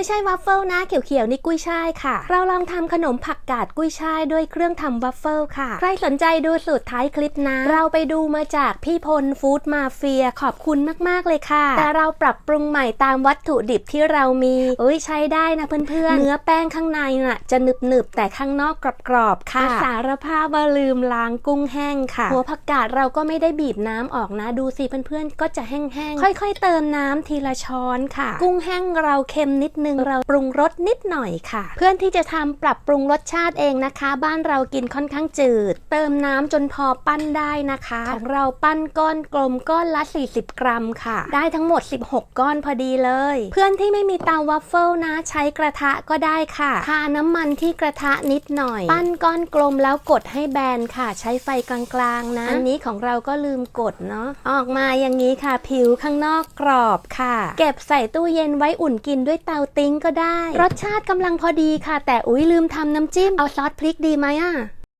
ไม่ใช่วัฟเฟิลนะเขียวๆนี่กุ้ยช่ายค่ะ เราลองทำขนมผักกาดกุ้ยช่ายด้วยเครื่องทำวัฟเฟิลค่ะ ใครสนใจดูสูตรท้ายคลิปนะ เราไปดูมาจากพี่พลฟู้ดมาเฟียขอบคุณมากๆเลยค่ะ แต่เราปรับปรุงใหม่ตามวัตถุดิบที่เรามีเอ้ยใช้ได้นะเพื่อนๆ เนื้อแป้งข้างในน่ะ จะหนึบๆ แต่ข้างนอกกรอบๆค่ะ สารภาพว่าลืมล้างกุ้งแห้งค่ะ หัวผักกาดเราก็ไม่ได้บีบน้ำออกนะดูสิเพื่อนๆก็จะแห้งๆค่อย ๆ เติมน้ำทีละช้อนค่ะ กุ้งแห้งเราเค็มนิดนึงเราปรุงรสนิดหน่อยค่ะ เพื่อนที่จะทำปรับปรุงรสชาติเองนะคะ บ้านเรากินค่อนข้างจืด เติมน้ำจนพอปั้นได้นะคะของเราปั้นก้อนกลมก้อนละ 40 กรัมค่ะ ได้ทั้งหมด 16 ก้อนพอดีเลย เพื่อนที่ไม่มีเตาวัฟเฟิลนะใช้กระทะก็ได้ค่ะทาน้ำมันที่กระทะนิดหน่อย ปั้นก้อนกลมแล้วกดให้แบนค่ะ ใช้ไฟกลางๆนะอันนี้ของเราก็ลืมกดเนาะออกมาอย่างนี้ค่ะ ผิวข้างนอกกรอบค่ะ เก็บใส่ตู้เย็นไว้อุ่นกินด้วยเตาตติ้งก็ได้ รสชาติกำลังพอดีค่ะ แต่อุ้ยลืมทำน้ำจิ้ม เอาซอสพริกดีไหมอะ